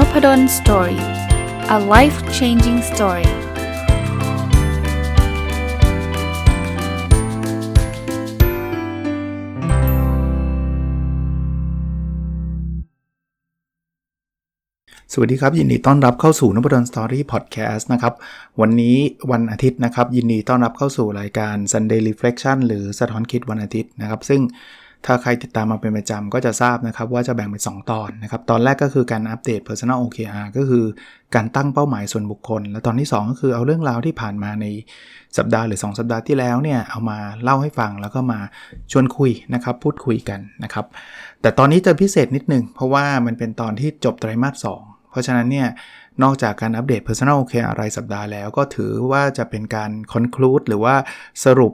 n o p ด d o สตอรี่ a life changing story สวัสดีครับ ยินดีต้อนรับเข้าสู่นพดลสตอรี่พอดแคสต์นะครับ วันนี้วันอาทิตย์นะครับ ยินดีต้อนรับเข้าสู่รายการ Sunday Reflection หรือสะท้อนคิดวันอาทิตย์นะครับ ซึ่ง ถ้าใครติดตามมาเป็นประจำก็จะทราบนะครับว่าจะแบ่งเป็น 2 ตอนนะครับ ตอนแรกก็คือการอัปเดต Personal OKR ก็คือการตั้งเป้าหมายส่วนบุคคล และตอนที่ 2 ก็คือเอาเรื่องราวที่ผ่านมาในสัปดาห์หรือ 2 สัปดาห์ที่แล้วเนี่ยเอามาเล่าให้ฟังแล้วก็มาชวนคุยนะครับพูดคุยกันนะครับ แต่ตอนนี้จะพิเศษนิดนึงเพราะว่ามันเป็นตอนที่จบไตรมาส 2 เพราะฉะนั้นเนี่ยนอกจากการอัปเดต Personal OKR รายสัปดาห์แล้วก็ถือว่าจะเป็นการ conclude หรือว่าสรุป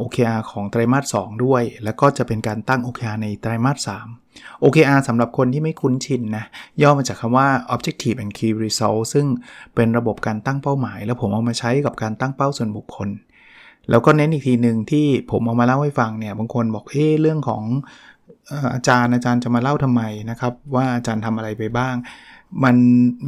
OKR ของไตรมาส 2 ด้วย แล้วก็จะเป็นการตั้ง OKR ในไตรมาส 3 OKR สำหรับคนที่ไม่คุ้นชินนะ ย่อมาจากคำว่า Objective and Key Result ซึ่งเป็นระบบการตั้งเป้าหมาย แล้วผมเอามาใช้กับการตั้งเป้าส่วนบุคคล แล้วก็เน้นอีกทีหนึ่งที่ผมเอามาเล่าให้ฟังเนี่ย บางคนบอกเอ๊เรื่องของอาจารย์อาจารย์จะมาเล่าทำไมนะครับ ว่าอาจารย์ทำอะไรไปบ้าง มัน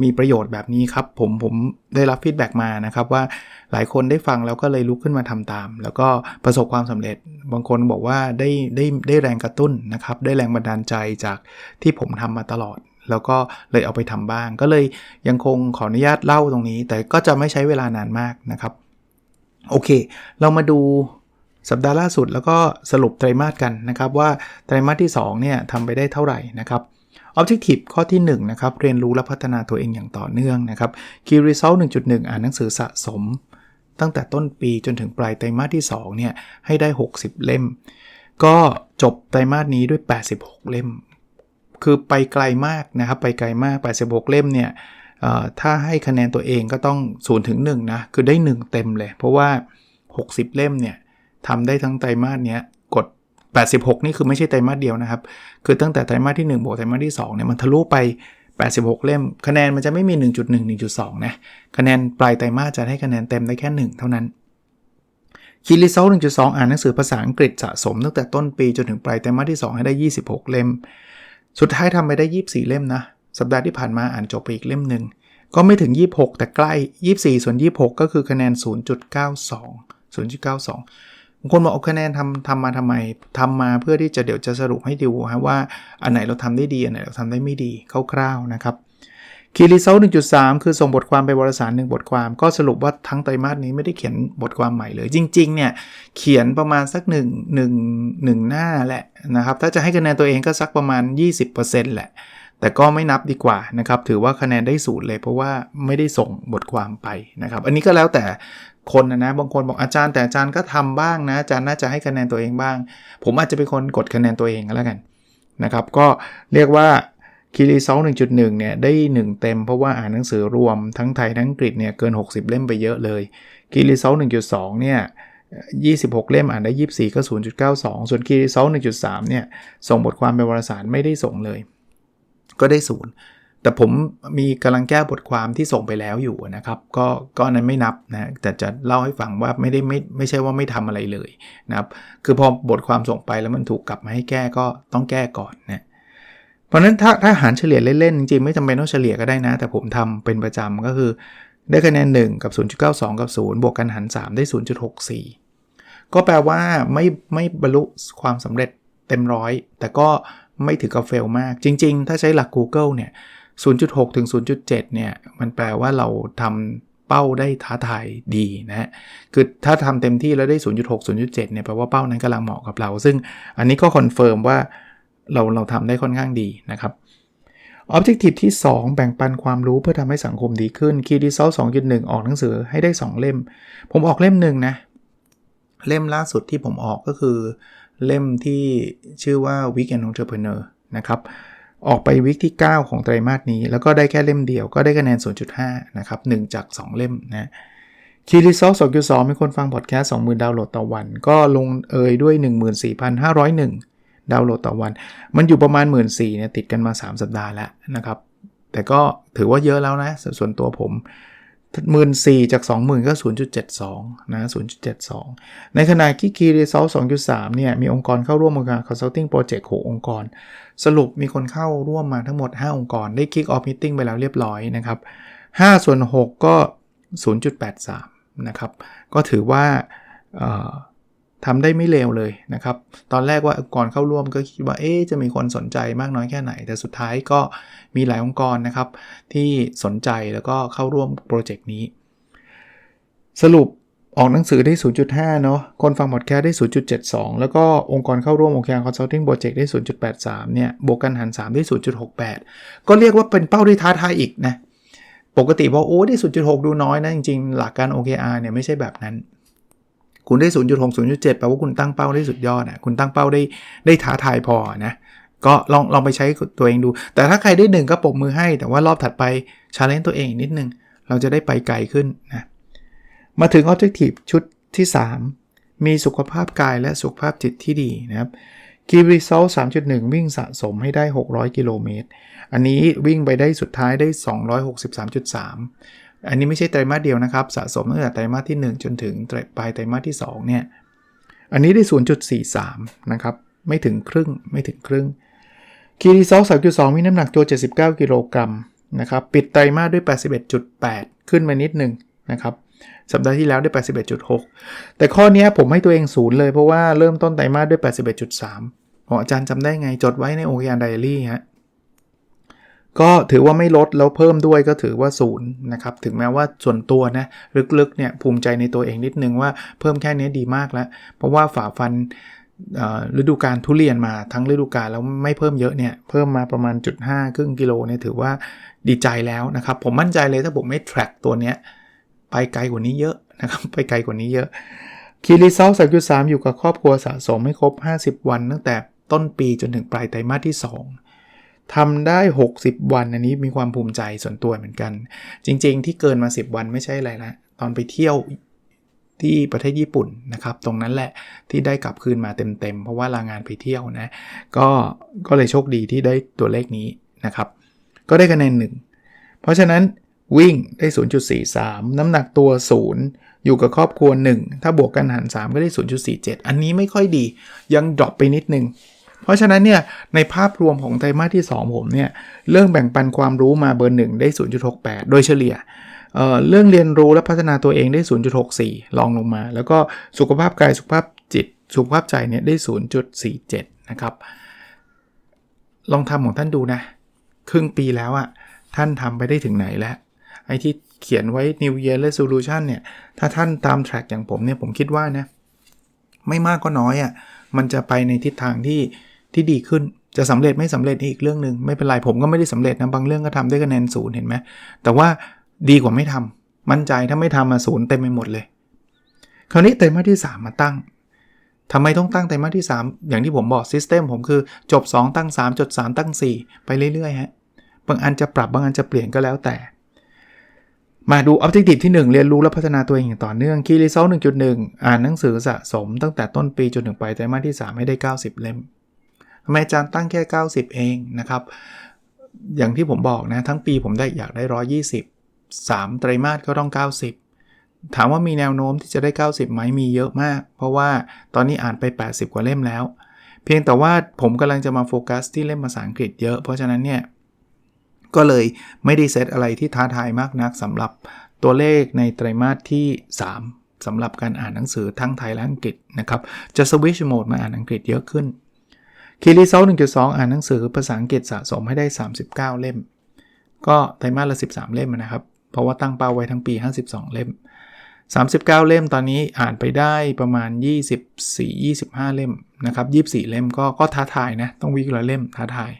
มีประโยชน์แบบนี้ครับ ผมผมได้รับฟีดแบ็กมานะครับว่าหลายคนได้ฟังแล้วก็เลยลุกขึ้นมาทำตาม แล้วก็ประสบความสำเร็จ บางคนบอกว่าได้ได้ได้แรงกระตุ้นนะครับ ได้แรงบันดาลใจจากที่ผมทำมาตลอด แล้วก็เลยเอาไปทำบ้าง ก็เลยยังคงขออนุญาตเล่าตรงนี้ แต่ก็จะไม่ใช้เวลานานมากนะครับ โอเค เรามาดูสัปดาห์ล่าสุดแล้วก็สรุปไตรมาสกันนะครับว่าไตรมาสที่2เนี่ยทำไปได้เท่าไหร่นะครับ Objective ข้อที่1นะครับเรียนรู้และพัฒนาตัวเองอย่างต่อเนื่องนะครับ Key Result 1.1 อ่านหนังสือสะสม ตั้งแต่ต้นปีจนถึงปลายไตรมาสที่2เนี่ยให้ได้ 60 เล่ม ก็จบไตรมาสนี้ด้วย 86 เล่ม คือไปไกลมากนะครับไปไกลมาก 86 เล่มเนี่ยถ้าให้คะแนนตัวเองก็ต้อง0ถึง1นะคือได้ 1 เต็มเลย เพราะว่า 60 เล่มเนี่ยทำได้ทั้งไตรมาสเนี้ย 86 นี่คือไม่ใช่ไตรมาสเดียวนะครับ คือตั้งแต่ไตรมาสที่1บวกไตรมาสที่2เนี่ยมันทะลุไป 86 เล่ม คะแนนมันจะไม่มี 1.1 1.2 นะ คะแนนปลายไตรมาสจะให้คะแนนเต็มได้แค่ 1 เท่านั้นคีรีเซล1.2 อ่านหนังสือภาษาอังกฤษสะสมตั้งแต่ต้นปีจนถึงปลายไตรมาสที่ 2 ให้ได้ 26 เล่ม สุดท้ายทำไปได้ 24 เล่มนะ สัปดาห์ที่ผ่านมาอ่านจบไปอีกเล่มหนึ่ง ก็ไม่ถึง 26 แต่ใกล้ 24 ส่วน 26 ก็คือคะแนน 0.92 0.92 บางคนบอกเอาคะแนนทำทำมาทำไมทำมาเพื่อที่จะเดี๋ยวจะสรุปให้ดูฮะว่าอันไหนเราทำได้ดี อันไหนเราทำได้ไม่ดีคร่าวๆนะครับคีรีเซล1.3คือส่งบทความไปวารสารหนึ่งบทความ ก็สรุปว่าทั้งไตรมาสนี้ไม่ได้เขียนบทความใหม่เลย จริง ๆ เนี่ยเขียนประมาณสัก1 1 1หน้าแหละนะครับ ถ้าจะให้คะแนนตัวเองก็สักประมาณ 20%แหละ แต่ก็ไม่นับดีกว่านะครับ ถือว่าคะแนนได้ศูนย์เลยเพราะว่าไม่ได้ส่งบทความไปนะครับ อันนี้ก็แล้วแต่ คนนะนะบางคนบอกอาจารย์แต่อาจารย์ก็ทำบ้างนะอาจารย์น่าจะให้คะแนนตัวเองบ้าง ผมอาจจะเป็นคนกดคะแนนตัวเองก็แล้วกันนะครับ ก็เรียกว่าคีรีซอล1.1 เนี่ยได้ 1 เต็มเพราะว่าอ่านหนังสือรวมทั้งไทยทั้งอังกฤษเนี่ยเกิน 60 เล่มไปเยอะเลยคีรีซอล1.2 เนี่ย 26 เล่มอ่านได้ 24 ก็ 0.92 ส่วนคีรีซอล1.3 เนี่ย ส่งบทความเป็นวารสารไม่ได้ส่งเลย ก็ได้ศูนย์ แต่ผมมีกำลังแก้บทความที่ส่งไปแล้วอยู่นะครับ ก็ก็นั้นไม่นับนะแต่จะเล่าให้ฟังว่าไม่ได้ไม่ไม่ใช่ว่าไม่ทำอะไรเลยนะครับ คือพอบทความส่งไปแล้วมันถูกกลับมาให้แก้ก็ต้องแก้ก่อนนะเพราะนั้นถ้าถ้าหารเฉลี่ยเล่นๆจริงๆไม่จำเป็นต้องเฉลี่ยก็ได้นะ แต่ผมทำเป็นประจำก็คือ ได้คะแนน 1 กับ 0.92 กับ 0 บวกกันหาร 3 ได้ 0.64 ก็แปลว่าไม่ไม่บรรลุความสำเร็จเต็มร้อยแต่ก็ไม่ถือกับเฟลมาก จริง ๆ ถ้าใช้หลัก Google เนี่ย 0.6 ถึง 0.7 เนี่ย มันแปลว่าเราทำเป้าได้ท้าทายดีนะคือถ้าทำเต็มที่แล้วได้ 0.6 0.7 เนี่ยแปลว่าเป้านั้นกำลังเหมาะกับเรา ซึ่งอันนี้ก็คอนเฟิร์มว่าเราเราทำได้ค่อนข้างดีนะครับ Objective ที่ 2 แบ่งปันความรู้เพื่อทำให้สังคมดีขึ้น Key Result 2.1 ออกหนังสือให้ได้ 2 เล่ม ผมออกเล่มหนึ่งนะ เล่มล่าสุดที่ผมออกก็คือ เล่มที่ชื่อว่า Weekend Entrepreneur นะครับ ออกไปวิกที่ 9 ของไตรมาสนี้ แล้วก็ได้แค่เล่มเดียวก็ได้คะแนน 0.5 นะครับ 1 จาก 2 เล่มนะคีรีซอสองจุดสองมีคนฟังพอดแคสต์20,000 ดาวน์โหลดต่อวัน ก็ลงเอยด้วย 14,501 ดาวน์โหลดต่อวัน มันอยู่ประมาณ 1 4ื่นเนี่ยติดกันมา 3 สัปดาห์แล้วนะครับ แต่ก็ถือว่าเยอะแล้วนะ ส่วนตัวผม หมื่นสี่จาก 20,000 ก็ 0.72 นะ 0.72 ในขณะที่ Key Result 2.3 เนี่ย มีองค์กรเข้าร่วมองค์การ Consulting Project 6 องค์กร สรุปมีคนเข้าร่วมมาทั้งหมด 5 องค์กร ได้ Kick Off Meeting ไปแล้วเรียบร้อยนะครับ5ส่วน 6 ก็ 0.83 นะครับ ก็ถือว่า ทำได้ไม่เลวเลยนะครับ ตอนแรกว่าองค์กรเข้าร่วมก็คิดว่าเอ๊จะมีคนสนใจมากน้อยแค่ไหน แต่สุดท้ายก็มีหลายองค์กรนะครับ ที่สนใจแล้วก็เข้าร่วมโปรเจกต์นี้ สรุปออกหนังสือได้ 0.5 เนาะคนฟังพอดแคสต์ได้ 0.72 แล้วก็องค์กรเข้าร่วมองค์การ Consulting Project ได้ 0.83 เนี่ย บวกกันหาร 3 ได้ 0.68 ก็เรียกว่าเป็นเป้าที่ท้าทายอีกนะ ปกติบอกโอ้ได้ 0.6 ดูน้อยนะ จริงๆ หลักการ OKR เนี่ยไม่ใช่แบบนั้น คุณได้ 0.6 0.7แปลว่าคุณตั้งเป้าได้สุดยอดอะคุณตั้งเป้าได้ได้ท้าทายพอนะก็ลองลองไปใช้ตัวเองดู แต่ถ้าใครได้หนึ่งก็ปรบมือให้ แต่ว่ารอบถัดไปชาเลนจ์ตัวเองนิดนึง เราจะได้ไปไกลขึ้นนะ มาถึง Objective ชุดที่ 3 มีสุขภาพกายและสุขภาพจิตที่ดีนะครับ Key Result 3.1 วิ่งสะสมให้ได้ 600 กิโลเมตร อันนี้วิ่งไปได้สุดท้ายได้ 263.3 อันนี้ไม่ใช่ไตรมาสเดียวนะครับ สะสมตั้งแต่ไตรมาสที่ 1 จนถึงปลายไตรมาสที่2เนี่ย อันนี้ได้ 0.43 นะครับ ไม่ถึงครึ่ง ไม่ถึงครึ่ง Key Result 3.2 มีน้ำหนักตัว 79 กิโลกรัมนะครับ ปิดไตรมาสด้วย 81.8 ขึ้นมานิดหนึ่งนะครับ สัปดาห์ที่แล้วได้ 81.6 แต่ข้อนี้ผมให้ตัวเองศูนย์เลยเพราะว่าเริ่มต้นไตรมาสด้วย 81.3ผมอาจารย์จำได้ไง จดไว้ในโอเคอันไดอารี่ฮะ ก็ถือว่าไม่ลดแล้วเพิ่มด้วยก็ถือว่าศูนย์นะครับถึงแม้ว่าส่วนตัวนะลึกๆเนี่ยภูมิใจในตัวเองนิดนึงว่าเพิ่มแค่นี้ดีมากแล้ว เพราะว่าฝ่าฟันฤดูการทุเรียนมาทั้งฤดูกาลแล้วไม่เพิ่มเยอะเนี่ยเพิ่มมาประมาณจุด5ครึ่งกิโลเนี่ยถือว่าดีใจแล้วนะครับ ผมมั่นใจเลยถ้าผมไม่ track ตัวเนี้ยไปไกลกว่านี้เยอะนะครับไปไกลกว่านี้เยอะคีรีเซลสามจุดสามอยู่กับครอบครัวสะสมให้ครบ 50 วัน ตั้งแต่ต้นปีจนถึงปลายไตรมาสที่ 2 ทำได้ 60 วันอันนี้มีความภูมิใจส่วนตัวเหมือนกัน จริง ๆ ที่เกินมา 10 วันไม่ใช่อะไรละตอนไปเที่ยวที่ประเทศญี่ปุ่นนะครับ ตรงนั้นแหละที่ได้กลับคืนมาเต็ม ๆ เพราะว่าลางานไปเที่ยวนะ ก็ก็เลยโชคดีที่ได้ตัวเลขนี้นะครับ ก็ได้คะแนนหนึ่งเพราะฉะนั้นวิ่งได้ 0.43 น้ำหนักตัว 0 อยู่กับครอบครัว 1 ถ้าบวกกันหาร 3 ก็ได้ 0.47 อันนี้ไม่ค่อยดี ยังดรอปไปนิดนึง เพราะฉะนั้นเนี่ยในภาพรวมของไตรมาสที่ 2 ผมเนี่ยเรื่องแบ่งปันความรู้มาเบอร์1ได้ 0.68 โดยเฉลี่ยเเรื่องเรียนรู้และพัฒนาตัวเองได้ 0.64 ลองลงมา แล้วก็สุขภาพกายสุขภาพจิต สุขภาพใจเนี่ยได้ 0.47 นะครับ ลองทำของท่านดูนะ ครึ่งปีแล้วอะท่านทำไปได้ถึงไหนแล้ว ไอ้ที่เขียนไว้ New Year Resolution เนี่ย ถ้าท่านตาม track อย่างผมเนี่ย ผมคิดว่านะ ไม่มากก็น้อยอะ่ะ มันจะไปในทิศทางที่ ที่ดีขึ้นจะสำเร็จไม่สำเร็จอีกเรื่องหนึ่งไม่เป็นไรผมก็ไม่ได้สำเร็จนะบางเรื่องก็ทำได้คะแนนศูนย์เห็นไหมแต่ว่าดีกว่าไม่ทำมั่นใจถ้าไม่ทำมาศูนย์เต็มไปหมดเลย คราวนี้ไตรมาสที่ 3 มาตั้งทำไมต้องตั้งไตรมาสที่ 3 อย่างที่ผมบอกซิสเต็มผมคือจบ 2 ตั้ง 3 จด 3 ตั้ง 4 ไปเรื่อยๆฮะบางอันจะปรับบางอันจะเปลี่ยนก็แล้วแต่ มาดู Objective ที่ 1 เรียนรู้และพัฒนาตัวเองอย่างต่อเนื่อง Key Result 1.1อ่านหนังสือสะสม ตั้งแต่ต้นปีจนถึงปลายไตรมาสที่ 3 ให้ได้ 90 เล่ม ทำไมอาจารย์ตั้งแค่ 90 เองนะครับ อย่างที่ผมบอกนะทั้งปีผมได้อยากได้ 120 3 ไตรมาสก็ต้อง 90 ถามว่ามีแนวโน้มที่จะได้ 90ไหมมีเยอะมาก เพราะว่าตอนนี้อ่านไป 80 กว่าเล่มแล้ว เพียงแต่ว่าผมกำลังจะมาโฟกัสที่เล่มภาษาอังกฤษเยอะ เพราะฉะนั้นเนี่ยก็เลยไม่ได้เซตอะไรที่ท้าทายมากนักสำหรับตัวเลขในไตรมาสที่ 3สำหรับการอ่านหนังสือทั้งไทยและอังกฤษนะครับ จะสวิชโหมดมาอ่านอังกฤษเยอะขึ้น คีรีเซล1.2อ่านหนังสือภาษาอังกฤษสะสมให้ได้ 39 เล่ม ก็ไตรมาสละ 13 เล่มนะครับ เพราะว่าตั้งเป้าไว้ทั้งปี 52 เล่ม 39 เล่มตอนนี้อ่านไปได้ประมาณ 24-25 เล่มนะครับ 24 เล่มก็ก็ท้าทายนะ ต้องวิกละเล่มท้าทาย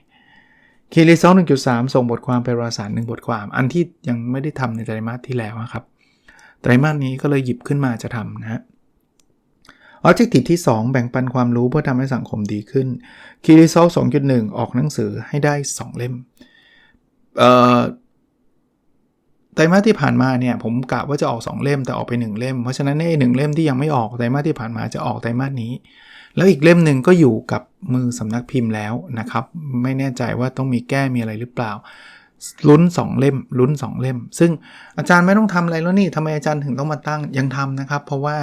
คีรีเซอง1.3ส่งบทความไปวารสารหนึ่งบทความ อันที่ยังไม่ได้ทำในไตรมาสที่แล้วครับ ไตรมาสนี้ก็เลยหยิบขึ้นมาจะทำนะฮะ ออบเจกตีที่ 2 แบ่งปันความรู้เพื่อทำให้สังคมดีขึ้นคีรีซอล2.1 ออกหนังสือให้ได้ 2 เล่มเอ่อไตรมาสที่ผ่านมาเนี่ยผมกะว่าจะออก 2 เล่มแต่ออกไป 1 เล่ม เพราะฉะนั้นในหนึ่งเล่มที่ยังไม่ออกไตรมาสที่ผ่านมาจะออกไตรมาสนี้ แล้วอีกเล่มหนึ่งก็อยู่กับมือสำนักพิมพ์แล้วนะครับ ไม่แน่ใจว่าต้องมีแก้มีอะไรหรือเปล่า ลุ้น 2 เล่มลุ้น 2 เล่ม ซึ่งอาจารย์ไม่ต้องทำอะไรแล้วนี่ทำไมอาจารย์ถึงต้องมาตั้งยังทำนะครับ เพราะว่า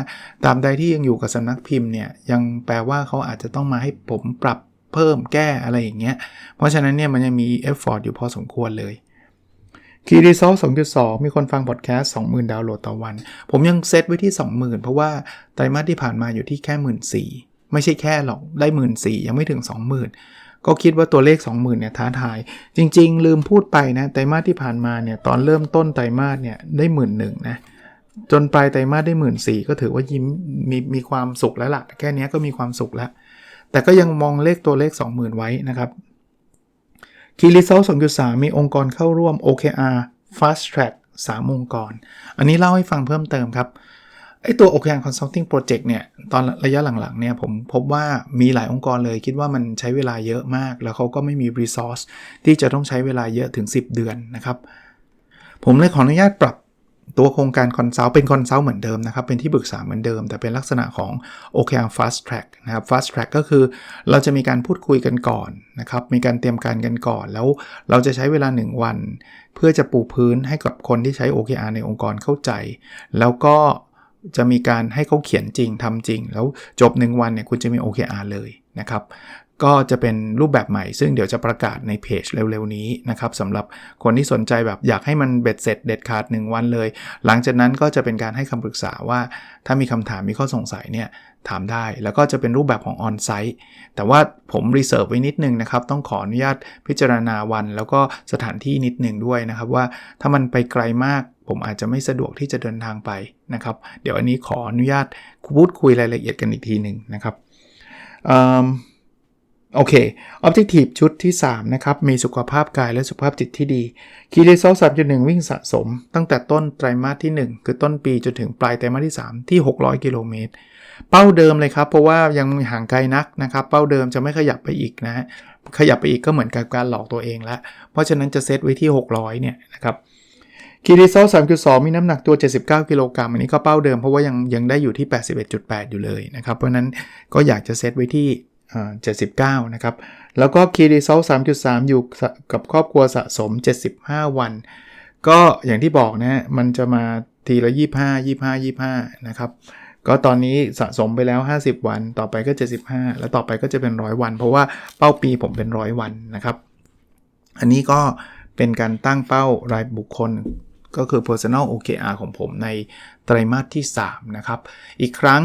ตามใดที่ยังอยู่กับสนักพิมพ์เนี่ยยังแปลว่าเขาอาจจะต้องมาให้ผมปรับเพิ่มแก้อะไรอย่างเงี้ย เพราะฉะนั้นเนี่ยมันยังมีเอฟฟอร์ตอยู่พอสมควรเลยคีรีซอล2.2 มีคนฟังพอดแคสต์20,000 ดาวน์โหลดต่อวัน ผมยังเซตไว้ที่ 20,000 เพราะว่าไตรมาสที่ผ่านมาอยู่ที่แค่ 14,000ไม่ใช่แค่หรอก ได้ 14,000ยังไม่ถึง 20,000 ก็คิดว่าตัวเลข 20,000เนี่ยท้าทาย จริง ๆ ลืมพูดไปนะไตรมาสที่ผ่านมาเนี่ยตอนเริ่มต้นไตรมาสเนี่ยได้หมื่นหนึ่งนะจนปลายไตรมาสได้หมื่นสี่ก็ถือว่ายิ้มมีมีความสุขแล้วละ่ะ แค่นี้ก็มีความสุขแล้ว แต่ก็ยังมองเลขตัวเลข 20,000 ไว้นะครับคีรีเซล2.3มีองค์กรเข้าร่วม OKR Fast Track 3 องค์กร อันนี้เล่าให้ฟังเพิ่มเติมครับ ไอตัว OKR Consulting Project เนี่ยตอนระยะหลังๆเนี่ยผมพบว่ามีหลายองค์กรเลยคิดว่ามันใช้เวลาเยอะมาก แล้วเขาก็ไม่มี resource ที่จะต้องใช้เวลาเยอะถึง 10 เดือนนะครับ ผมเลยขออนุญาตปรับตัวโครงการคอนซัลท์เป็นคอนซัลท์เหมือนเดิมนะครับ เป็นที่ปรึกษาเหมือนเดิม แต่เป็นลักษณะของ OKR Fast Track นะครับ Fast Track ก็คือเราจะมีการพูดคุยกันก่อนนะครับ มีการเตรียมการกันก่อน แล้วเราจะใช้เวลา 1 วัน เพื่อจะปูพื้นให้กับคนที่ใช้ OKR ในองค์กรเข้าใจ แล้วก็ จะมีการให้เขาเขียนจริงทำจริง แล้วจบ 1 วันเนี่ยคุณจะมี OKR เลยนะครับ ก็จะเป็นรูปแบบใหม่ ซึ่งเดี๋ยวจะประกาศในเพจเร็วๆนี้นะครับสำหรับคนที่สนใจแบบอยากให้มันเบ็ดเสร็จเด็ดขาด 1 วันเลย หลังจากนั้นก็จะเป็นการให้คำปรึกษาว่า ถ้ามีคำถามมีข้อสงสัยเนี่ยถามได้ แล้วก็จะเป็นรูปแบบของออนไซต์แต่ว่าผมรีเซิร์ฟไว้นิดนึงนะครับ ต้องขออนุญาตพิจารณาวัน แล้วก็สถานที่นิดนึงด้วยนะครับว่าถ้ามันไปไกลมาก ผมอาจจะไม่สะดวกที่จะเดินทางไปนะครับ เดี๋ยวอันนี้ขออนุญาตพูดคุยรายละเอียดกันอีกทีหนึ่งนะครับโอเค Objective ชุดที่ 3 นะครับ มีสุขภาพกายและสุขภาพจิตที่ดีคีรีโซล3.1วิ่งสะสม ตั้งแต่ต้นไตรมาสที่ 1 คือต้นปีจนถึงปลายไตรมาสที่ 3 ที่ 600 กิโลเมตร เป้าเดิมเลยครับ เพราะว่ายังห่างไกลนักนะครับ เป้าเดิมจะไม่ขยับไปอีกนะฮะขยับไปอีกก็เหมือนกับการหลอกตัวเองแล้ว เพราะฉะนั้นจะเซตไว้ที่ 600 เนี่ยนะครับ คีรีโซล3.2 มีน้ำหนักตัว 79 กิโลกรัมอันนี้ก็เป้าเดิมเพราะว่ายังยังได้อยู่ที่ 81.8 อยู่เลยนะครับ เพราะนั้นก็อยากจะเซตไว้ที่79 นะครับ แล้วก็คีรีโซล3.3 อยู่กับครอบครัวสะสม 75 วัน ก็อย่างที่บอกนะมันจะมาทีละ 25 25 25 นะครับ ก็ตอนนี้สะสมไปแล้ว 50 วัน ต่อไปก็ 75 แล้วต่อไปก็จะเป็น 100 วัน เพราะว่าเป้าปีผมเป็น 100 วันนะครับ อันนี้ก็เป็นการตั้งเป้ารายบุคคล ก็คือ personal OKR ของผมในไตรมาสที่ 3 นะครับ อีกครั้ง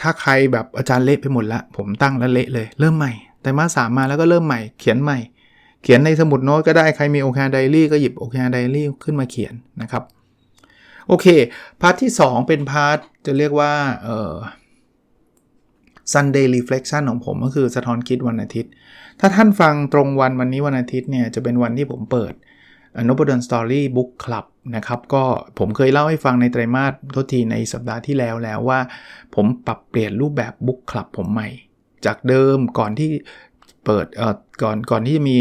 ถ้าใครแบบอาจารย์เละไปหมดละ ผมตั้งแล้วเละเลย เริ่มใหม่แต่มาสามมาแล้วก็เริ่มใหม่ เขียนใหม่ เขียนในสมุดโน้ตก็ได้ ใครมีโอเคไดรี่ก็หยิบโอเคไดรี่ขึ้นมาเขียนนะครับ โอเค พาร์ทที่ 2 เป็นพาร์ทจะเรียกว่าเอ่อ Sunday Reflection ของผมก็คือสะท้อนคิดวันอาทิตย์ ถ้าท่านฟังตรงวันวันนี้วันอาทิตย์เนี่ยจะเป็นวันที่ผมเปิด นบดอนสตอรี่บุ๊กคลับนะครับก็ผมเคยเล่าให้ฟังในไตรมาสทษทีในสัปดาห์ที่แล้วแล้วว่า ผมปรับเปลี่ยนรูปแบบบุ๊กคลับผมใหม่ จากเดิมก่อนที่เปิดเอ่อก่อนก่อนที่จะมี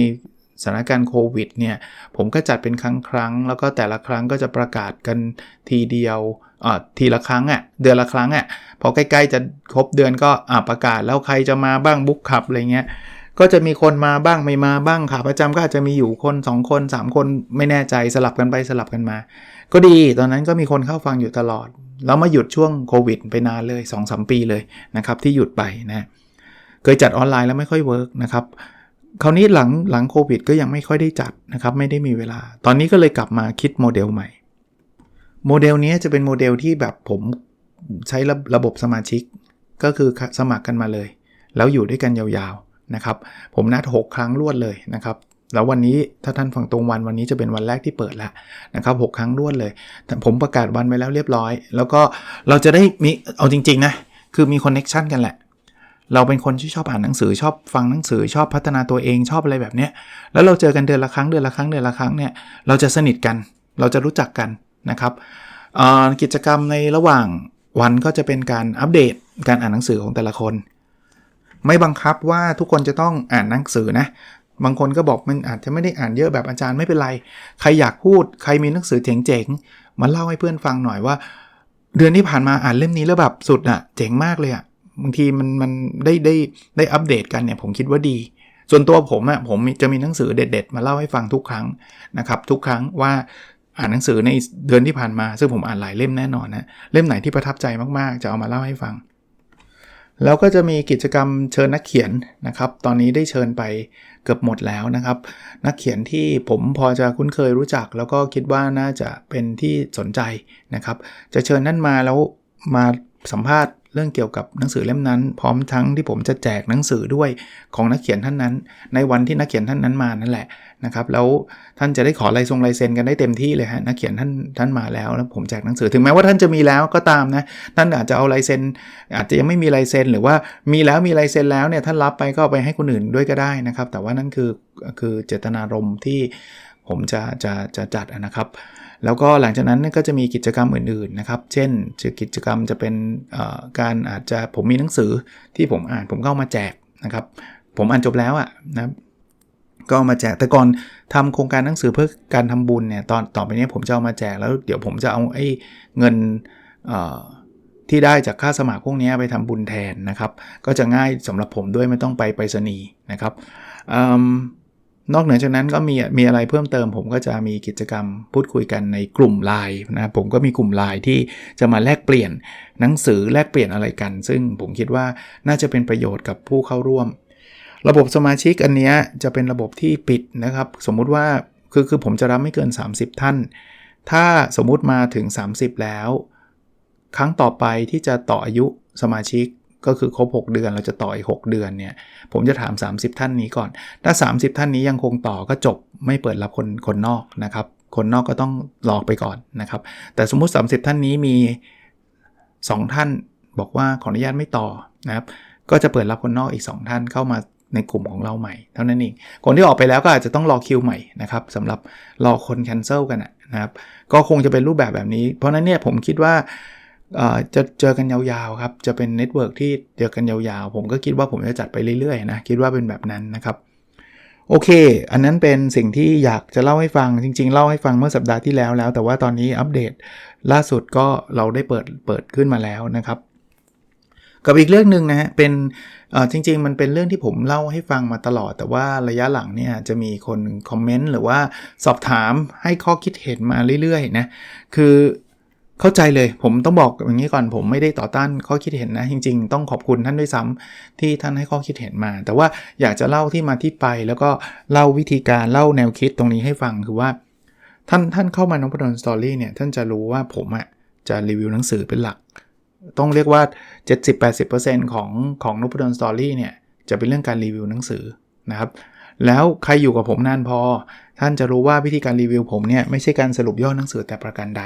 สถานการณ์โควิดเนี่ยผมก็จัดเป็นครั้งครั้งแล้วก็แต่ละครั้งก็จะประกาศกันทีเดียวอ่าทีละครั้งอะ่ะเดือนละครั้งอะ่ะพอใกล้ๆจะครบเดือนก็อ่าประกาศแล้วใครจะมาบ้างบุ๊กคลับอะไรเงี้ย ก็จะมีคนมาบ้างไม่มาบ้างขาประจำก็อาจจะมีอยู่คน 2 คน 3 คนไม่แน่ใจสลับกันไปสลับกันมา ก็ดีตอนนั้นก็มีคนเข้าฟังอยู่ตลอด แล้วมาหยุดช่วงโควิดไปนานเลย 2-3 ปีเลยนะครับที่หยุดไปนะเคยจัดออนไลน์แล้วไม่ค่อยเวิร์กนะครับคราวนี้หลังหลังโควิดก็ยังไม่ค่อยได้จัดนะครับไม่ได้มีเวลา ตอนนี้ก็เลยกลับมาคิดโมเดลใหม่ โมเดลนี้จะเป็นโมเดลที่แบบผมใช้ระระบบสมาชิก ก็คือสมัครกันมาเลย แล้วอยู่ด้วยกันยาว นะครับ ผมนัด 6 ครั้งรวดเลยนะครับ แล้ววันนี้ถ้าท่านฟังตรงวันวันนี้จะเป็นวันแรกที่เปิดแล้วนะครับหครั้งรวดเลยแต่ผมประกาศวันไว้แล้วเรียบร้อย แล้วก็เราจะได้มีเอาจริงๆนะคือมีคอนเน็ชันกันแหละเราเป็นคนที่ชอบอ่านหนังสือชอบฟังหนังสือชอบพัฒนาตัวเองชอบอะไรแบบเนี้ยแล้วเราเจอกันเดือนละครั้งเดือนละครั้งเดือนละครั้งเนี่ยเราจะสนิทกัน เราจะรู้จักกันนะครับกิจกรรมในระหว่างวันก็จะเป็นการอัปเดตการอ่านหนังสือของแต่ละคน ไม่บังคับว่าทุกคนจะต้องอ่านหนังสือนะ บางคนก็บอกมันอาจจะไม่ได้อ่านเยอะแบบอาจารย์ไม่เป็นไร ใครอยากพูด ใครมีหนังสือเจ๋งๆ มาเล่าให้เพื่อนฟังหน่อยว่า เดือนที่ผ่านมาอ่านเล่มนี้แล้วแบบสุดอะเจ๋งมากเลยอะบางทีมันมันได้ได้ได้อัปเดตกันเนี่ยผมคิดว่าดี ส่วนตัวผมอะ่ะผมจะมีหนังสือเด็ด ๆ มาเล่าให้ฟังทุกครั้งนะครับทุกครั้งว่าอ่านหนังสือในเดือนที่ผ่านมา ซึ่งผมอ่านหลายเล่มแน่นอนนะเล่มไหนที่ประทับใจมากๆ จะเอามาเล่าให้ฟัง แล้วก็จะมีกิจกรรมเชิญนักเขียนนะครับ ตอนนี้ได้เชิญไปเกือบหมดแล้วนะครับ นักเขียนที่ผมพอจะคุ้นเคยรู้จัก แล้วก็คิดว่าน่าจะเป็นที่สนใจนะครับ จะเชิญนั่นมาแล้วมา สัมภาษณ์เรื่องเกี่ยวกับหนังสือเล่มนั้น พร้อมทั้งที่ผมจะแจกหนังสือด้วยของนักเขียนท่านนั้น ในวันที่นักเขียนท่านนั้นมานั่นแหละนะครับแล้วท่านจะได้ขอลายทรงลายเซ็นกันได้เต็มที่เลยฮะนักเขียนท่านท่านมาแล้วแล้วผมแจกหนังสือถึงแม้ว่าท่านจะมีแล้วก็ตามนะท่านอาจจะเอาลายเซ็นอาจจะยังไม่มีลายเซ็นหรือว่ามีแล้วมีลายเซ็นแล้วเนี่ยท่านรับไปก็ไปให้คนอื่นด้วยก็ได้นะครับ แต่ว่านั่นคือคือเจตนารมณ์ที่ผมจะจะจะจัดนะครับ แล้วก็หลังจากนั้นก็จะมีกิจกรรมอื่นๆนะครับ เช่นกิจกรรมจะเป็นการอาจจะผมมีหนังสือที่ผมอ่านผมก็ามาแจกนะครับ ผมอ่านจบแล้วอะ่ะนะก็มาแจกแต่ก่อนทำโครงการหนังสือเพื่อการทำบุญเนี่ยตอนต่อไปนี้ผมจะเอามาแจกแล้วเดี๋ยวผมจะเอาไอ้เงินที่ได้จากค่าสมัครพวกนี้ไปทำบุญแทนนะครับ ก็จะง่ายสำหรับผมด้วยไม่ต้องไปไปรษณีย์นะครับ นอกเหนือจากนั้นก็มีมีอะไรเพิ่มเติม ผมก็จะมีกิจกรรมพูดคุยกันในกลุ่มไลน์นะผมก็มีกลุ่มไลน์ที่จะมาแลกเปลี่ยนหนังสือแลกเปลี่ยนอะไรกัน ซึ่งผมคิดว่าน่าจะเป็นประโยชน์กับผู้เข้าร่วม ระบบสมาชิกอันนี้จะเป็นระบบที่ปิดนะครับ สมมุติว่าคือคือผมจะรับไม่เกิน 30 ท่าน ถ้าสมมุติมาถึง 30 แล้ว ครั้งต่อไปที่จะต่ออายุสมาชิก ก็คือครบ 6 เดือนเราจะต่ออีก 6 เดือนเนี่ย ผมจะถาม 30 ท่านนี้ก่อน ถ้า 30 ท่านนี้ยังคงต่อก็จบไม่เปิดรับคนคนนอกนะครับ คนนอกก็ต้องรอไปก่อนนะครับ แต่สมมุติ 30 ท่านนี้มี 2 ท่านบอกว่าขออนุญาตไม่ต่อนะครับ ก็จะเปิดรับคนนอกอีก 2 ท่านเข้ามาในกลุ่มของเราใหม่ เท่านั้นเอง คนที่ออกไปแล้วก็อาจจะต้องรอคิวใหม่นะครับสำหรับรอคนแคนเซิลกันนะครับ ก็คงจะเป็นรูปแบบแบบนี้ เพราะนั้นเนี่ยผมคิดว่า จะเจอกันยาวๆครับ จะเป็นเน็ตเวิร์กที่เจอกันยาวๆ ผมก็คิดว่าผมจะจัดไปเรื่อยๆนะ คิดว่าเป็นแบบนั้นนะครับ โอเค อันนั้นเป็นสิ่งที่อยากจะเล่าให้ฟัง จริงๆ เล่าให้ฟังเมื่อสัปดาห์ที่แล้วแล้ว แต่ว่าตอนนี้อัปเดตล่าสุดก็เราได้เปิดเปิดขึ้นมาแล้วนะครับ กับอีกเรื่องหนึ่งนะฮะ เป็นจริง ๆ มันเป็นเรื่องที่ผมเล่าให้ฟังมาตลอด แต่ว่าระยะหลังเนี่ยจะมีคนคอมเมนต์หรือว่าสอบถามให้ข้อคิดเห็นมาเรื่อยๆนะ คือ เข้าใจเลยผมต้องบอกอย่างนี้ก่อนผมไม่ได้ต่อต้านข้อคิดเห็นนะ จริง ๆ ต้องขอบคุณท่านด้วยซ้ำที่ท่านให้ข้อคิดเห็นมา แต่ว่าอยากจะเล่าที่มาที่ไป แล้วก็เล่าวิธีการเล่าแนวคิดตรงนี้ให้ฟังคือว่า ท่านท่านเข้ามาน้องพดลสตอรี่เนี่ยท่านจะรู้ว่าผมอะจะรีวิวหนังสือเป็นหลัก ต้องเรียกว่า 70-80%ของของนพดลสตอรี่เนี่ยจะเป็นเรื่องการรีวิวหนังสือนะครับแล้วใครอยู่กับผมนานพอ ท่านจะรู้ว่าวิธีการรีวิวผมเนี่ยไม่ใช่การสรุปย่อหนังสือแต่ประการใด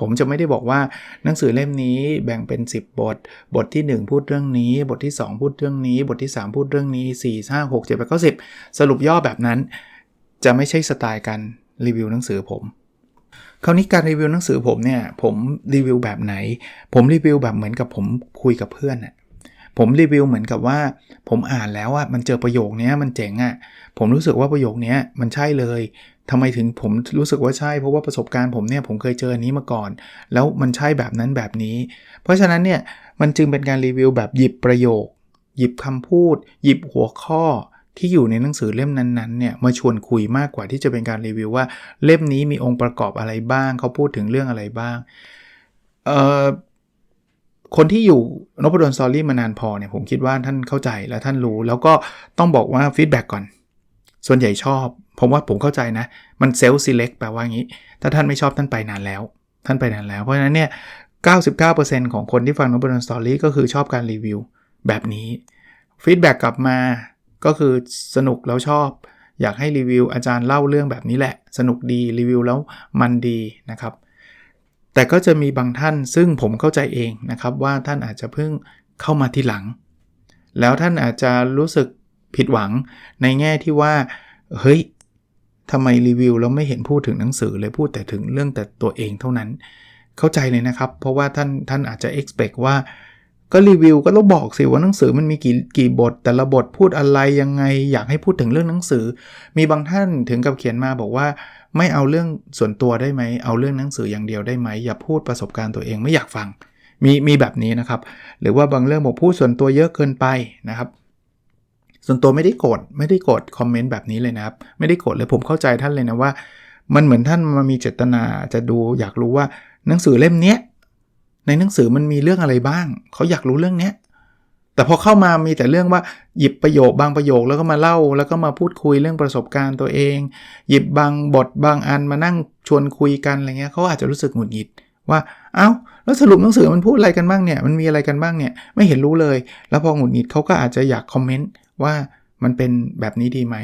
ผมจะไม่ได้บอกว่าหนังสือเล่มนี้แบ่งเป็น 10 บท บทที่ 1 พูดเรื่องนี้ บทที่ 2 พูดเรื่องนี้ บทที่ 3 พูดเรื่องนี้ 4 5 6 7 8 9 10 สรุปย่อแบบนั้น จะไม่ใช่สไตล์การรีวิวหนังสือผม คราวนี้การรีวิวหนังสือผมเนี่ย ผมรีวิวแบบไหน ผมรีวิวแบบเหมือนกับผมคุยกับเพื่อนอะผมรีวิวเหมือนกับว่า ผมอ่านแล้วอะมันเจอประโยคนี้มันเจ๋งอะผมรู้สึกว่าประโยคนี้มันใช่เลย ทำไมถึงผมรู้สึกว่าใช่เพราะว่าประสบการณ์ผมเนี่ยผมเคยเจออันนี้มาก่อน แล้วมันใช่แบบนั้นแบบนี้ เพราะฉะนั้นเนี่ยมันจึงเป็นการรีวิวแบบหยิบประโยค หยิบคำพูด หยิบหัวข้อที่อยู่ในหนังสือเล่มนั้นๆเนี่ยมาชวนคุยมากกว่าที่จะเป็นการรีวิวว่าเล่มนี้มีองค์ประกอบอะไรบ้าง เขาพูดถึงเรื่องอะไรบ้างคนที่อยู่นพดลสตอรี่มานานพอเนี่ยผมคิดว่าท่านเข้าใจและท่านรู้ แล้วก็ต้องบอกว่าฟีดแบ็กก่อน ส่วนใหญ่ชอบผมว่าผมเข้าใจนะ มันเซลล์ซีเล็กแปลว่างี้ ถ้าท่านไม่ชอบท่านไปนานแล้ว ท่านไปนานแล้ว เพราะฉะนั้นเนี่ย 99%ของคนที่ฟังนบนสตอรี่ก็คือชอบการรีวิวแบบนี้ฟีดแบ็กกลับมาก็คือสนุกแล้วชอบ อยากให้รีวิวอาจารย์เล่าเรื่องแบบนี้แหละ สนุกดีรีวิวแล้วมันดีนะครับ แต่ก็จะมีบางท่านซึ่งผมเข้าใจเองนะครับว่าท่านอาจจะเพิ่งเข้ามาทีหลัง แล้วท่านอาจจะรู้สึกผิดหวังในแง่ที่ว่า เฮ้ย ทำไมรีวิวแล้วไม่เห็นพูดถึงหนังสือเลยพูดแต่ถึงเรื่องแต่ตัวเองเท่านั้น เข้าใจเลยนะครับ เพราะว่าท่านท่านอาจจะ expect ว่า ก็รีวิวก็ต้องบอกสิว่าหนังสือมันมีกี่กี่บท แต่ละบทพูดอะไรยังไง อยากให้พูดถึงเรื่องหนังสือ มีบางท่านถึงกับเขียนมาบอกว่า ไม่เอาเรื่องส่วนตัวได้ไหมเอาเรื่องหนังสืออย่างเดียวได้ไหมอย่าพูดประสบการณ์ตัวเองไม่อยากฟังมีมีแบบนี้นะครับ หรือว่าบางเรื่องบอกพูดส่วนตัวเยอะเกินไปนะครับ ส่วนตัวไม่ได้โกรธไม่ได้โกรธคอมเมนต์แบบนี้เลยนะครับ ไม่ได้โกรธเลยผมเข้าใจท่านเลยนะว่า มันเหมือนท่านมามีเจตนาจะดูอยากรู้ว่าหนังสือเล่มเนี้ยในหนังสือมันมีเรื่องอะไรบ้าง เขาอยากรู้เรื่องเนี้ยแต่พอเข้ามามีแต่เรื่องว่าหยิบประโยคบางประโยคแล้วก็มาเล่า แล้วก็มาพูดคุยเรื่องประสบการณ์ตัวเอง หยิบบางบทบางอันมานั่งชวนคุยกันอะไรเงี้ยเขาอาจจะรู้สึกหงุดหงิดว่าเอา้าแล้วสรุปหนังสือมันพูดอะไรกันบ้างเนี่ยมันมีอะไรกันบ้างเนี่ยไม่เห็นรู้เลย แล้วพอหงุดหงิดเขาก็อาจจะอยากคอมเมนต์ ว่ามันเป็นแบบนี้ดีไหม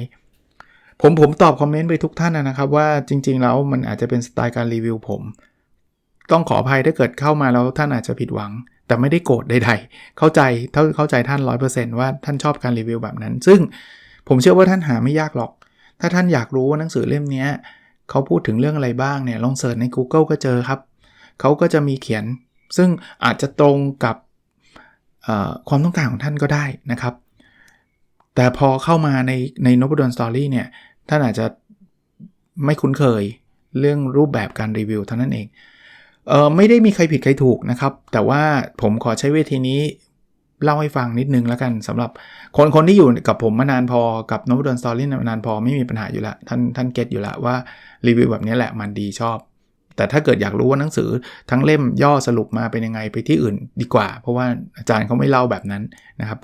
ผมผมตอบคอมเมนต์ไปทุกท่านนะครับว่าจริง ๆ แล้วมันอาจจะเป็นสไตล์การรีวิวผม ต้องขออภัยถ้าเกิดเข้ามาแล้วท่านอาจจะผิดหวัง แต่ไม่ได้โกรธใดๆ เข้าใจเท่าเข้าใจท่าน 100%ว่าท่านชอบการรีวิวแบบนั้น ซึ่งผมเชื่อว่าท่านหาไม่ยากหรอก ถ้าท่านอยากรู้ว่าหนังสือเล่มนี้เขาพูดถึงเรื่องอะไรบ้างเนี่ยลองเสิร์ชใน Google ก็เจอครับ เขาก็จะมีเขียน ซึ่งอาจจะตรงกับความต้องการของท่านก็ได้นะครับ แต่พอเข้ามาในในนบดอนสตอรี่เนี่ยท่านอาจจะไม่คุ้นเคยเรื่องรูปแบบการรีวิวเท่านั้นเองเออไม่ได้มีใครผิดใครถูกนะครับ แต่ว่าผมขอใช้เวทีนี้เล่าให้ฟังนิดนึงแล้วกันสำหรับคนคนที่อยู่กับผมมานานพอกับนบดอนสตอรี่มานานพอไม่มีปัญหาอยู่ล้วท่านท่านเก็ตอยู่ล้วว่ารีวิวแบบนี้แหละมันดีชอบ แต่ถ้าเกิดอยากรู้ว่าหนังสือทั้งเล่มย่อสรุปมาเป็นยังไงไปที่อื่นดีกว่า เพราะว่าอาจารย์เขาไม่เล่าแบบนั้นนะครับ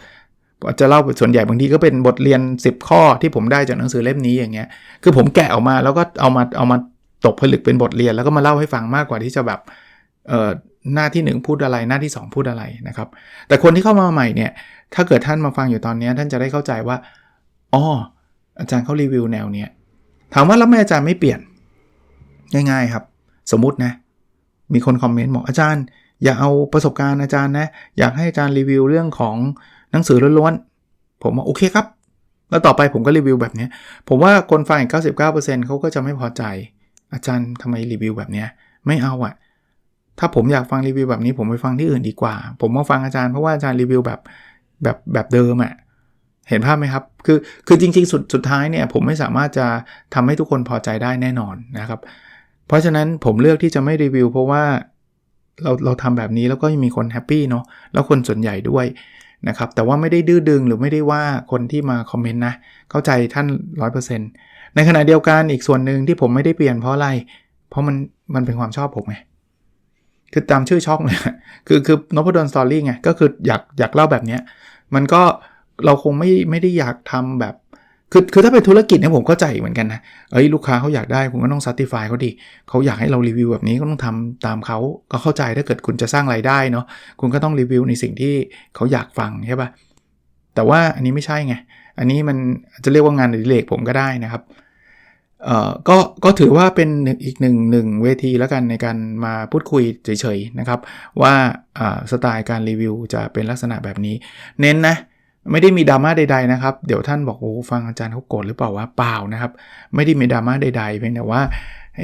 จะเล่าส่วนใหญ่บางทีก็เป็นบทเรียน 10 ข้อที่ผมได้จากหนังสือเล่มนี้อย่างเงี้ยคือผมแกะออกมาแล้วก็เอามาเอามาตกผลึกเป็นบทเรียน แล้วก็มาเล่าให้ฟังมากกว่าที่จะแบบเอ่อหน้าที่ 1 พูดอะไรหน้าที่ 2 พูดอะไรนะครับ แต่คนที่เข้ามาใหม่เนี่ยถ้าเกิดท่านมาฟังอยู่ตอนนี้ท่านจะได้เข้าใจว่าอ๋ออาจารย์เขารีวิวแนวเนี้ยถามว่าแล้วแม่อาจารย์ไม่เปลี่ยนง่ายๆครับ สมมตินะ มีคนคอมเมนต์บอกอาจารย์ อย่าเอาประสบการณ์อาจารย์นะ อยากให้อาจารย์รีวิวเรื่องของ หนังสือล้วนๆ ผมว่าโอเคครับ แล้วต่อไปผมก็รีวิวแบบนี้ ผมว่าคนฟังอีก99%เขาก็จะไม่พอใจ อาจารย์ทำไมรีวิวแบบนี้ ไม่เอาอะถ้าผมอยากฟังรีวิวแบบนี้ผมไปฟังที่อื่นดีกว่า ผมมาฟังอาจารย์เพราะว่าอาจารย์รีวิวแบบแบบแบบเดิมอะเห็นภาพไหมครับ คือคือจริงๆ สุดสุดท้ายเนี่ยผมไม่สามารถจะทำให้ทุกคนพอใจได้แน่นอนนะครับ เพราะฉะนั้นผมเลือกที่จะไม่รีวิว เพราะว่าเราเราทำแบบนี้แล้วก็มีคนแฮปปี้เนาะแล้วคนส่วนใหญ่ด้วย นะครับ แต่ว่าไม่ได้ดื้อดึงหรือไม่ได้ว่าคนที่มาคอมเมนต์นะ เข้าใจท่าน 100%ในขณะเดียวกันอีกส่วนหนึ่งที่ผมไม่ได้เปลี่ยนเพราะอะไร เพราะมันมันเป็นความชอบผมไง คือตามชื่อช่องเลยคือคือนพดลสตอรี่ไง ก็คืออยากอยากเล่าแบบนี้ มันก็เราคงไม่ไม่ได้อยากทำแบบ คือคือถ้าเป็นธุรกิจเนี่ยผมเข้าใจเหมือนกันนะ เอ้ยลูกค้าเขาอยากได้ผมก็ต้องซัตติฟายเขาดิเขาอยากให้เรารีวิวแบบนี้ก็ต้องทำตามเขาก็เข้าใจถ้าเกิดคุณจะสร้างไรายได้เนาะคุณก็ต้องรีวิวในสิ่งที่เขาอยากฟังใช่ปะแต่ว่าอันนี้ไม่ใช่ไง อันนี้มันจะเรียกว่างานอดิเรกผมก็ได้นะครับเอ่อก็ก็ถือว่าเป็นอีกหนึ่งหนึ่งเวทีแล้วกันในการมาพูดคุยเฉยๆนะครับ ว่าสไตล์การรีวิวจะเป็นลักษณะแบบนี้ เน้นนะ ไม่ได้มีดราม่าใด ๆนะครับ เดี๋ยวท่านบอกโอ้ฟังอาจารย์เขาโกรธหรือเปล่าว่าเปล่านะครับ ไม่ได้มีดราม่าใดๆเพียงแต่ว่า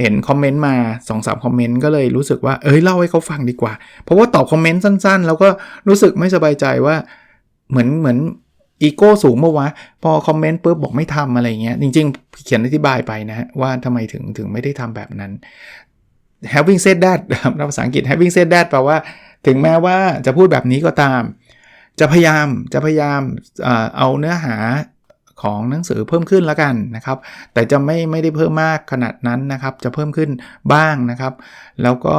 เห็นคอมเมนต์มา2อสคอมเมนต์ก็เลยรู้สึกว่าเอ้ยเล่าให้เขาฟังดีกว่า เพราะว่าตอบคอมเมนต์สั้น ๆ แล้วก็รู้สึกไม่สบายใจว่าเหมือนเหมือนอีโก้สูงเมื่อวะพอคอมเมนต์ปุ๊บบอกไม่ทำอะไรเงี้ยจริง ๆ เขียนอธิบายไปนะว่าทำไมถึงถึงไม่ได้ทำแบบนั้น having said that ภาษาอังกฤษ having said that แปลว่า ถึงแม้ว่าจะพูดแบบนี้ก็ตาม จะพยายามจะพยายามเอาเนื้อหาของหนังสือเพิ่มขึ้นแล้วกันนะครับ แต่จะไม่ไม่ได้เพิ่มมากขนาดนั้นนะครับ จะเพิ่มขึ้นบ้างนะครับ แล้วก็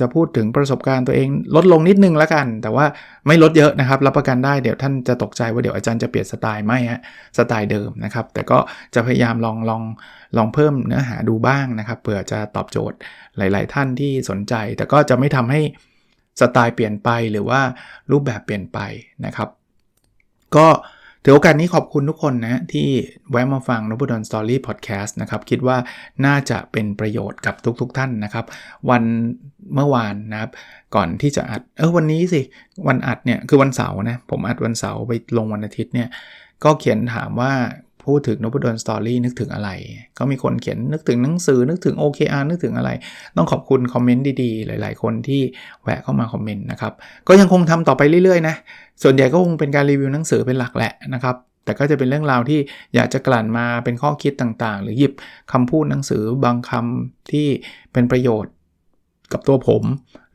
จะพูดถึงประสบการณ์ตัวเองลดลงนิดนึงแล้วกัน แต่ว่าไม่ลดเยอะนะครับรับประกันได้เดี๋ยวท่านจะตกใจว่าเดี๋ยวอาจารย์จะเปลี่ยนสไตล์ไม่ฮะสไตล์เดิมนะครับ แต่ก็จะพยายามลองลองลองเพิ่มเนื้อหาดูบ้างนะครับเผื่อจะตอบโจทย์หลาย ๆ ท่านที่สนใจ แต่ก็จะไม่ทำให้ สไตล์เปลี่ยนไปหรือว่ารูปแบบเปลี่ยนไปนะครับ ก็ถือโอกาสนี้ขอบคุณทุกคนนะที่แวะมาฟังนบุดอนสตอรี่พอดแคสต์นะครับ คิดว่าน่าจะเป็นประโยชน์กับทุกๆทท่านนะครับ วันเมื่อวานนะครับ ก่อนที่จะอัด เออวันนี้สิ วันอัดเนี่ย คือวันเสาร์นะ ผมอัดวันเสาร์ไปลงวันอาทิตย์เนี่ย ก็เขียนถามว่า พูดถึงนพดลสตอรี่นึกถึงอะไร ก็มีคนเขียนนึกถึงหนังสือนึกถึง OKR นึกถึงอะไร ต้องขอบคุณคอมเมนต์ดีๆ หลาย ๆ คนที่แวะเข้ามาคอมเมนต์นะครับ ก็ยังคงทำต่อไปเรื่อยๆนะ ส่วนใหญ่ก็คงเป็นการรีวิวหนังสือเป็นหลักแหละนะครับ แต่ก็จะเป็นเรื่องราวที่อยากจะกลั่นมาเป็นข้อคิดต่างๆ หรือหยิบคำพูดหนังสือบางคำที่เป็นประโยชน์กับตัวผม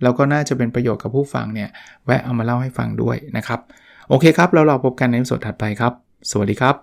แล้วก็น่าจะเป็นประโยชน์กับผู้ฟังเนี่ยแวะเอามาเล่าให้ฟังด้วยนะครับ โอเคครับ แล้วเราพบกันในสดถัดไปครับ สวัสดีครับ